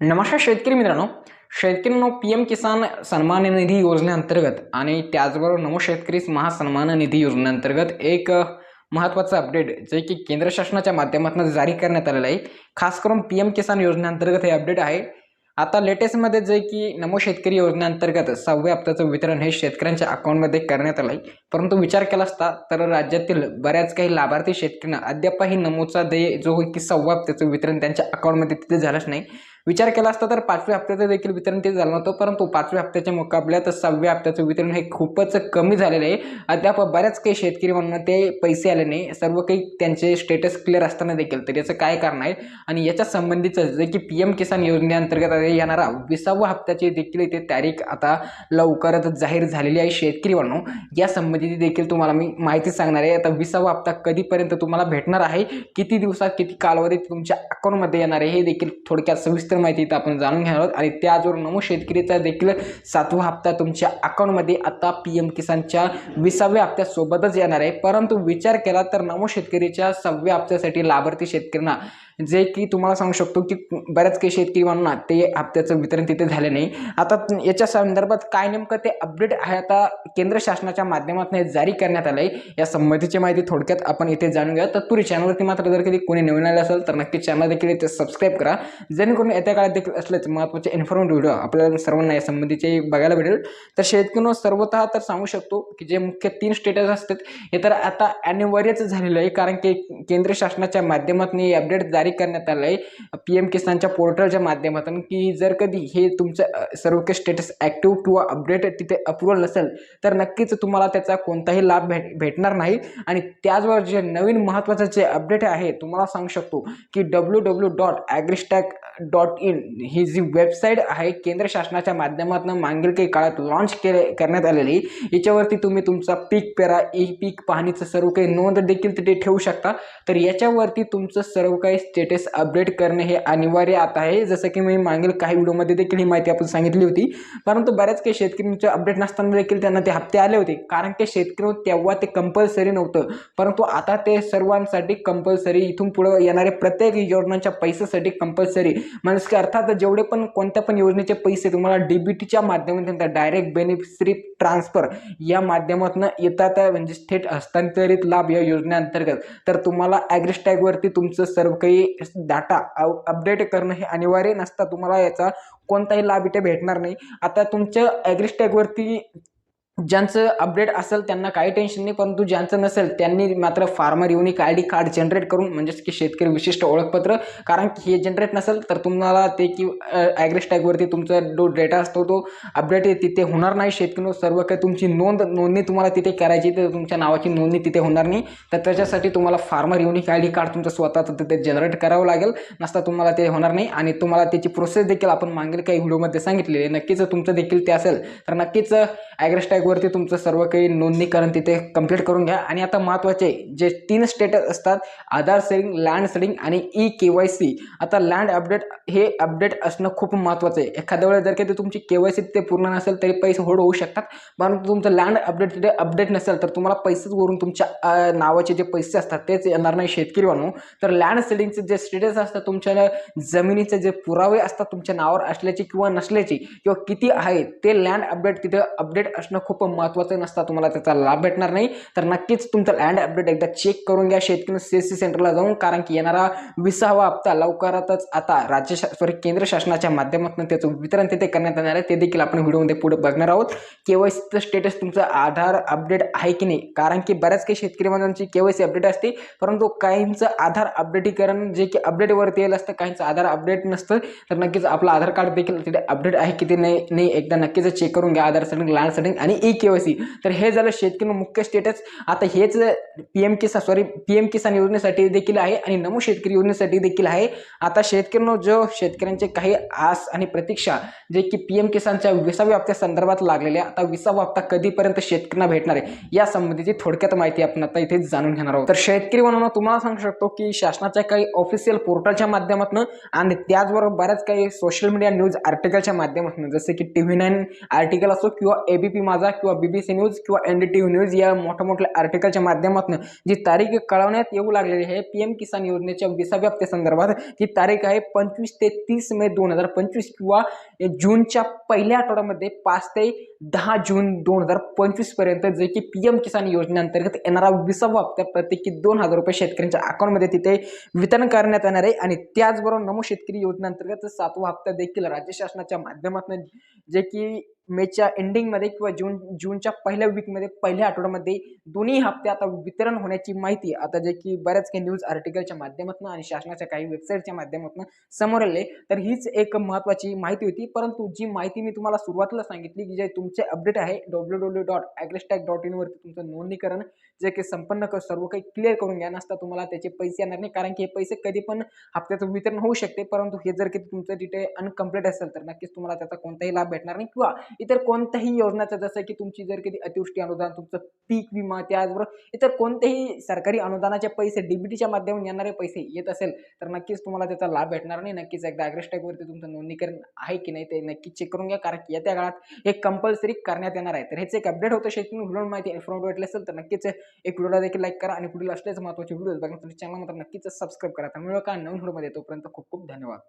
नमस्कार शेतकरी मित्रांनो. शेतकऱ्यांनो पी एम किसान सन्मान निधी योजनेअंतर्गत आणि त्याचबरोबर नमो शेतकरी महासन्मान निधी योजनेअंतर्गत एक महत्त्वाचं अपडेट जे की केंद्र शासनाच्या माध्यमातून जारी करण्यात आलेलं आहे. खास करून पी एम किसान योजनेअंतर्गत हे अपडेट आहे. आता लेटेस्टमध्ये जे की नमो शेतकरी योजनेअंतर्गत सहाव्या हप्त्याचं वितरण हे शेतकऱ्यांच्या अकाउंटमध्ये करण्यात आलं आहे परंतु विचार केला असता तर राज्यातील बऱ्याच काही लाभार्थी शेतकऱ्यांना अद्यापही नमोचा देय जो की सहाव्या हप्त्याचं वितरण त्यांच्या अकाउंटमध्ये तिथे झालंच नाही. विचार केला असता तर पाचव्या हप्त्याचं देखील वितरण ते झालं नव्हतं परंतु पाचव्या हप्त्याच्या मुकाबल्यात सहाव्या हप्त्याचं वितरण हे खूपच कमी झालेलं आहे. अद्याप बऱ्याच काही शेतकरी म्हणून ते पैसे आले नाही. सर्व काही त्यांचे स्टेटस क्लिअर असताना देखील तर याचं काय कारण आहे? आणि याच्या संबंधीचं जे की पी एम किसान योजनेअंतर्गत येणारा विसावा हप्त्याची देखील इथे तारीख आता लवकरच जाहीर झालेली आहे शेतकरी म्हणून. या संबंधी देखील तुम्हाला मी माहिती सांगणार आहे. आता विसावा हप्ता कधीपर्यंत तुम्हाला भेटणार आहे? किती दिवसात किती कालावधीत तुमच्या अकाउंटमध्ये येणार आहे? हे देखील थोडक्यात सविस्तर माहिती इथं आपण जाणून घेणार आहोत. आणि त्याचबरोबर नमो शेतकरीचा देखील सातवा हप्ता तुमच्या अकाउंटमध्ये आता पी एम किसानच्या विसाव्या हप्त्यासोबतच येणार आहे. परंतु विचार केला तर नमो शेतकरीच्या सहाव्या हप्त्यासाठी लाभार्थी शेतकऱ्यांना जे की तुम्हाला सांगू शकतो की बऱ्याच काही शेतकरी म्हणून ते हप्त्याचं वितरण तिथे झाले नाही. आता याच्या संदर्भात काय नेमकं ते अपडेट आहे आता केंद्र शासनाच्या माध्यमातून हे जारी करण्यात आलं आहे या संबंधीची माहिती थोडक्यात आपण इथे जाणून घ्या तत्पूर्वी चॅनलवरती मात्र जर कधी कोणी नवीन आले असेल तर नक्की चॅनल देखील इथे सबस्क्राईब करा. जेणेकरून येत्या काळात देखील असलेच महत्त्वाचे इन्फॉर्मेटिव्ह व्हिडिओ आपल्याला सर्वांना या संबंधीचे बघायला भेटेल. तर शेतकरी सर्वतः तर सांगू शकतो की जे मुख्य तीन स्टेटस असतात हे तर आता अनिवार्यच झालेलं आहे. कारण की केंद्र शासनाच्या माध्यमातून हे अपडेट जारी करण्यात आलं आहे पी एम किसानच्या पोर्टलच्या माध्यमातून की जर कधी हे तुमचं सर्व काही स्टेटस ॲक्टिव्ह किंवा अपडेट तिथे अप्रुव्हल नसेल तर नक्कीच तुम्हाला त्याचा कोणताही लाभ भेट भेटणार नाही. आणि त्याचबरोबर जे नवीन महत्त्वाचं जे अपडेट आहे तुम्हाला सांगू शकतो की W W dot AgriStack dot in ही जी वेबसाईट आहे केंद्र शासनाच्या माध्यमातून मागील काही काळात लॉन्च केले करण्यात आलेली. याच्यावरती तुम्ही तुमचा पीक पेरा ई पीक पाहणीचं सर्व काही नोंद देखील तिथे ठेवू शकता. तर याच्यावरती तुमचं सर्व काही स्टेटस अपडेट करणे हे अनिवार्य आता आहे. जसं की मी मागील काही व्हिडिओमध्ये देखील ही माहिती आपण सांगितली होती. परंतु बऱ्याच काही शेतकऱ्यांचे अपडेट नसताना देखील त्यांना ते हप्ते आले होते. कारण की शेतकरी तेव्हा ते कंपल्सरी नव्हतं. परंतु आता ते सर्वांसाठी कंपल्सरी इथून पुढे येणारे प्रत्येक योजनांच्या पैशासाठी कंपल्सरी म्हणजे की अर्थात जेवढे पण कोणत्या पण योजनेचे पैसे तुम्हाला डीबीटीच्या माध्यमातून डायरेक्ट बेनिफिशरी ट्रान्सफर या माध्यमातून येतात म्हणजे थेट हस्तांतरित लाभ या योजनेअंतर्गत. तर तुम्हाला ॲग्रिस्टॅगवरती तुमचं सर्व काही डाटा अपडेट करणं हे अनिवार्य नसतं. तुम्हाला याचा कोणताही लाभ इथे भेटणार नाही. आता तुमच्या ॲग्रिस्टॅगवरती ज्यांचं अपडेट असेल त्यांना काही टेन्शन नाही परंतु ज्यांचं नसेल त्यांनी मात्र farmer unique I D card generate करून म्हणजेच की शेतकरी विशिष्ट ओळखपत्र कारण की हे जनरेट नसेल तर तुम्हाला ते की ॲग्रेस्टॅगवरती तुमचा जो डेटा असतो तो अपडेट तिथे होणार नाही शेतकरी. सर्व काही तुमची नोंद नोंदणी तुम्हाला तिथे करायची तर तुमच्या नावाची नोंदणी तिथे होणार नाही. तर त्याच्यासाठी तुम्हाला farmer unique I D card तुमचं स्वतःचं तिथे जनरेट करावं लागेल. नसता तुम्हाला ते होणार नाही आणि तुम्हाला त्याची प्रोसेस देखील आपण मागील काही व्हिडिओमध्ये सांगितलेली नक्कीच तुमचं देखील ते असेल. तर नक्कीच वरती तुमचं सर्व काही नोंदणीकरण तिथे कंप्लीट करून घ्या. आणि आता महत्त्वाचे जे तीन स्टेटस असतात आधार सेडिंग लँड सेडिंग आणि ई के वाय सी आता लँड अपडेट हे अपडेट असणं खूप महत्त्वाचं आहे. एखाद्या वेळेस जर कधी तुमची के वाय सी तिथे पूर्ण नसेल तरी पैसे होड होऊ शकतात. परंतु तुमचं लँड अपडेट तिथे अपडेट नसेल तर तुम्हाला पैसेच वरून तुमच्या नावाचे जे पैसे असतात तेच येणार नाही शेतकरी बनवू तर लँड सेडिंगचे जे स्टेटस असतात तुमच्या जमिनीचे जे पुरावे असतात तुमच्या नावावर असल्याचे किंवा नसल्याचे किंवा किती आहे ते लँड अपडेट तिथे अपडेट असणं खूप खूप महत्त्वाचं नसतात तुम्हाला त्याचा लाभ भेटणार नाही. तर नक्कीच तुमचं लँड अपडेट एकदा चेक करून घ्या. शेतकरी सी एस सी सेंटरला जाऊन कारण की येणारा विसावा हप्ता लवकरातच आता राज्य सॉरी केंद्र शासनाच्या माध्यमातून त्याचं वितरण तिथे करण्यात येणार आहे. ते देखील आपण व्हिडिओमध्ये पुढे बघणार आहोत. के वाय सीचं स्टेटस तुमचं आधार अपडेट आहे की नाही? कारण की बऱ्याच काही शेतकरी बांधवांची के वाय सी अपडेट असते. परंतु काहींचं आधार अपडेटीकरण जे की अपडेटवरती येईल असतं काहींचं आधार अपडेट नसतं तर नक्कीच आपलं आधार कार्ड देखील तिथे अपडेट आहे की ते नाही नाही एकदा नक्कीच चेक करून घ्या. आधार सेटिंग लँड सेटिंग आणि ई के वाय सी. तर हे झालं शेतकरी मुख्य स्टेटस आता हेच P M Kisan sorry P M Kisan योजनेसाठी देखील आहे आणि नमो शेतकरी योजनेसाठी देखील आहे. आता शेतकऱ्यांना जो शेतकऱ्यांचे काही आस आणि प्रतीक्षा जे की पी एम किसानच्या विसाव्या हप्त्या संदर्भात लागलेल्या आता विसावा हप्ता कधीपर्यंत शेतकऱ्यांना भेटणार आहे? या संबंधीची थोडक्यात माहिती आपण आता इथे जाणून घेणार आहोत. तर शेतकरी म्हणून तुम्हाला सांगू शकतो की शासनाच्या काही ऑफिशियल पोर्टलच्या माध्यमातून आणि त्याचबरोबर बऱ्याच काही सोशल मीडिया न्यूज आर्टिकलच्या माध्यमातून जसे की टी व्ही नाईन आर्टिकल असो किंवा एबीपी माझा किंवा बी बी सी न्यूज किंवा N D T V news या मोठ्या मोठ्या आर्टिकलच्या माध्यमातून जी तारीख कळवण्यात येऊ लागलेली आहे पी एम किसान योजनेच्या विसाव्या हप्त्यासंदर्भात ही तारीख आहे पंचवीस ते तीस मे दोन हजार पंचवीस किंवा जूनच्या पहिल्या आठवड्यामध्ये पाच ते दहा जून दोन हजार पंचवीसपर्यंत जे की पी एम किसान योजनेअंतर्गत येणारा विसावा हप्ता प्रत्येकी दोन हजार रुपये शेतकऱ्यांच्या अकाउंटमध्ये तिथे वितरण करण्यात येणार आहे. आणि त्याचबरोबर नमो शेतकरी योजनेअंतर्गत सातवा हप्ता देखील राज्य शासनाच्या माध्यमातून जे की मेच्या एंडिंगमध्ये किंवा जून जूनच्या पहिल्या वीकमध्ये पहिल्या आठवड्यामध्ये दोन्ही हप्ते आता वितरण होण्याची माहिती आता जे की बऱ्याच काही न्यूज आर्टिकलच्या माध्यमातून आणि शासनाच्या काही वेबसाईटच्या माध्यमातून समोर आले तर हीच एक महत्त्वाची माहिती होती. परंतु जी माहिती मी तुम्हाला सुरुवातीला सांगितली की जे तुम्ही तुमचे अपडेट आहे. W W dot AgriStack dot इनवरती तुमचं नोंदणीकरण जे काही संपन्न कर सर्व काही क्लिअर करून घ्या. नसता तुम्हाला त्याचे पैसे येणार नाही. कारण की हे पैसे कधी पण हप्त्याचं वितरण होऊ शकते. परंतु हे जर की तुमचं डिटेल अनकम्प्लीट असेल तर नक्कीच तुम्हाला त्याचा कोणताही लाभ भेटणार नाही. किंवा इतर कोणत्याही योजनाचं जसं की तुमची जर कधी अतिवृष्टी अनुदान तुमचं पीक विमा त्याचबरोबर इतर कोणतेही सरकारी अनुदानाचे पैसे डीबीटीच्या माध्यमातून येणारे पैसे येत असेल तर नक्कीच तुम्हाला त्याचा लाभ भेटणार नाही. नक्कीच एकदा ॲग्रेस्टॅकवरती तुमचं नोंदणीकरण आहे की नाही ते नक्कीच चेक करून घ्या. कारण की येत्या काळात हे कंपल्सरी करण्यात येणार आहे. तर हेच एक अपडेट होतं. शेती व्हिडिओ माहिती इन्फॉर्मेटिव्ह वाटलं असेल तर नक्कीच एक व्हिडिओला देखील लाईक करा आणि पुढील असलेच महत्त्वाचे व्हिडिओ बघण्यासाठी चॅनल मात्र नक्कीच सबस्क्राईब करा. तर मिळू का नवीन व्हिडिओमध्ये तोपर्यंत खूप खूप धन्यवाद.